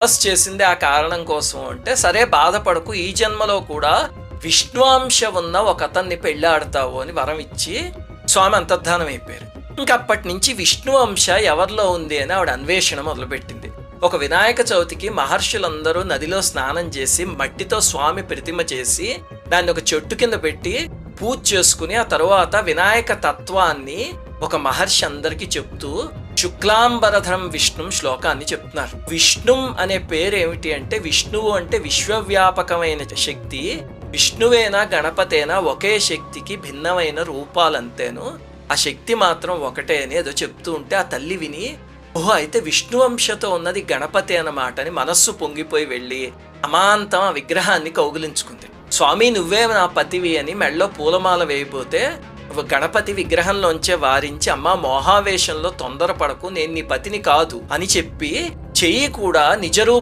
తపస్సు చేసింది ఆ కారణం కోసం అంటే సరే బాధపడకు ఈ జన్మలో కూడా విష్ణువాంశ ఉన్న ఒక అతన్ని పెళ్ళాడతావు అని వరం ఇచ్చి స్వామి అంతర్ధానం అయిపోయారు. ఇంకప్పటి నుంచి విష్ణు అంశ ఎవరిలో ఉంది అని ఆవిడ అన్వేషణ మొదలుపెట్టింది. ఒక వినాయక చవితికి మహర్షులందరూ నదిలో స్నానం చేసి మట్టితో స్వామి ప్రతిమ చేసి దాన్ని ఒక చెట్టు కింద పెట్టి పూజ చేసుకుని ఆ తరువాత వినాయక తత్వాన్ని ఒక మహర్షి అందరికీ చెప్తూ శుక్లాంబరధరం విష్ణు శ్లోకాన్ని చెప్తున్నారు. విష్ణుం అనే పేరు ఏమిటి అంటే విష్ణువు అంటే విశ్వవ్యాపకమైన శక్తి విష్ణువేనా గణపతేనా ఒకే శక్తికి భిన్నమైన రూపాలంతేను ఆ శక్తి మాత్రం ఒకటే అని ఏదో చెప్తూ ఉంటే ఆ తల్లి విని ఓహో అయితే విష్ణువంశతో ఉన్నది గణపతి అన్నమాట అని మనస్సు పొంగిపోయి వెళ్ళి అమాంతం ఆ విగ్రహాన్ని కౌగిలించుకుంది. స్వామి నువ్వే నా పతివి అని మెళ్ళో పూలమాల వేయబోతే గణపతి విగ్రహంలోంచే వారించి అమ్మ మోహావేశంలో తొందరపడకు నేను నీ పతిని కాదు అని చెప్పి చెయ్యి కూడా నిజరూప